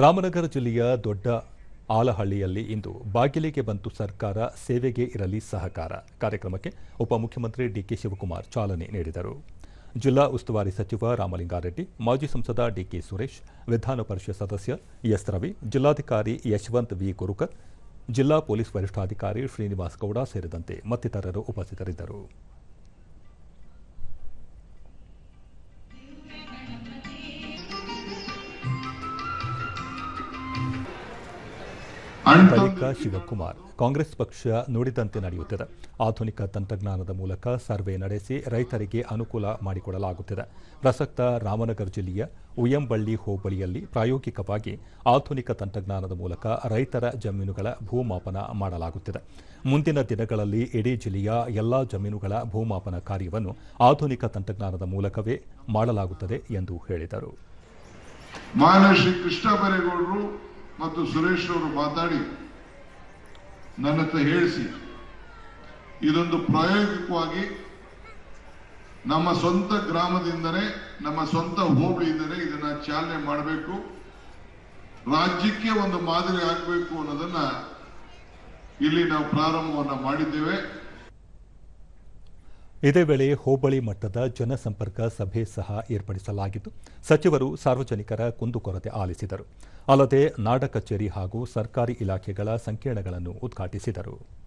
ರಾಮನಗರ ಜಿಲ್ಲೆಯ ದೊಡ್ಡ ಆಲಹಳ್ಳಿಯಲ್ಲಿ ಇಂದು ಬಾಗಿಲಿಗೆ ಬಂತು ಸರ್ಕಾರ, ಸೇವೆಗೆ ಇರಲಿ ಸಹಕಾರ. ಕಾರ್ಯಕ್ರಮಕ್ಕೆ ಉಪಮುಖ್ಯಮಂತ್ರಿ ಡಿಕೆ ಶಿವಕುಮಾರ್ ಚಾಲನೆ ನೀಡಿದರು. ಜಿಲ್ಲಾ ಉಸ್ತುವಾರಿ ಸಚಿವ ರಾಮಲಿಂಗಾರೆಡ್ಡಿ, ಮಾಜಿ ಸಂಸದ ಡಿಕೆ ಸುರೇಶ್, ವಿಧಾನ ಪರಿಷತ್ ಸದಸ್ಯ ಎಸ್. ರವಿ, ಜಿಲ್ಲಾಧಿಕಾರಿ ಯಶವಂತ್ ವಿ. ಗುರುಕರ್, ಜಿಲ್ಲಾ ಪೊಲೀಸ್ ವರಿಷ್ಠಾಧಿಕಾರಿ ಶ್ರೀನಿವಾಸ್ ಗೌಡ ಸೇರಿದಂತೆ ಮತ್ತಿತರರು ಉಪಸ್ಥಿತರಿದ್ದರು. ಬಳಿಕ ಶಿವಕುಮಾರ್ ಕಾಂಗ್ರೆಸ್ ಪಕ್ಷ ನುಡಿದಂತೆ ನಡೆಯುತ್ತಿದೆ. ಆಧುನಿಕ ತಂತ್ರಜ್ಞಾನದ ಮೂಲಕ ಸರ್ವೆ ನಡೆಸಿ ರೈತರಿಗೆ ಅನುಕೂಲ ಮಾಡಿಕೊಡಲಾಗುತ್ತಿದೆ. ಪ್ರಸಕ್ತ ರಾಮನಗರ ಜಿಲ್ಲೆಯ ಉಯ್ಯಂಬಳ್ಳಿ ಹೋಬಳಿಯಲ್ಲಿ ಪ್ರಾಯೋಗಿಕವಾಗಿ ಆಧುನಿಕ ತಂತ್ರಜ್ಞಾನದ ಮೂಲಕ ರೈತರ ಜಮೀನುಗಳ ಭೂಮಾಪನ ಮಾಡಲಾಗುತ್ತಿದೆ. ಮುಂದಿನ ದಿನಗಳಲ್ಲಿ ಇಡೀ ಜಿಲ್ಲೆಯ ಎಲ್ಲಾ ಜಮೀನುಗಳ ಭೂಮಾಪನ ಕಾರ್ಯವನ್ನು ಆಧುನಿಕ ತಂತ್ರಜ್ಞಾನದ ಮೂಲಕವೇ ಮಾಡಲಾಗುತ್ತದೆ ಎಂದು ಹೇಳಿದರು. ಮತ್ತು ಸುರೇಶ್ ಅವರು ಮಾತಾಡಿ, ನನ್ನ ಹತ್ರ ಹೇಳಿಸಿ. ಇದೊಂದು ಪ್ರಾಯೋಗಿಕವಾಗಿ ನಮ್ಮ ಸ್ವಂತ ಗ್ರಾಮದಿಂದನೇ, ನಮ್ಮ ಸ್ವಂತ ಹೋಬಳಿಯಿಂದನೇ ಇದನ್ನ ಚಾಲನೆ ಮಾಡಬೇಕು. ರಾಜ್ಯಕ್ಕೆ ಒಂದು ಮಾದರಿ ಆಗಬೇಕು ಅನ್ನೋದನ್ನ ಇಲ್ಲಿ ನಾವು ಪ್ರಾರಂಭವನ್ನ ಮಾಡಿದ್ದೇವೆ. ಇದೇ ವೇಳೆ ಹೋಬಳಿ ಮಟ್ಟದ ಜನಸಂಪರ್ಕ ಸಭೆ ಸಹ ಏರ್ಪಡಿಸಲಾಗಿತ್ತು. ಸಚಿವರು ಸಾರ್ವಜನಿಕರ ಕುಂದುಕೊರತೆ ಆಲಿಸಿದರು. ಅಲ್ಲದೆ ನಾಡ ಕಚೇರಿ ಹಾಗೂ ಸರ್ಕಾರಿ ಇಲಾಖೆಗಳ ಸಂಕೀರ್ಣಗಳನ್ನು ಉದ್ಘಾಟಿಸಿದರು.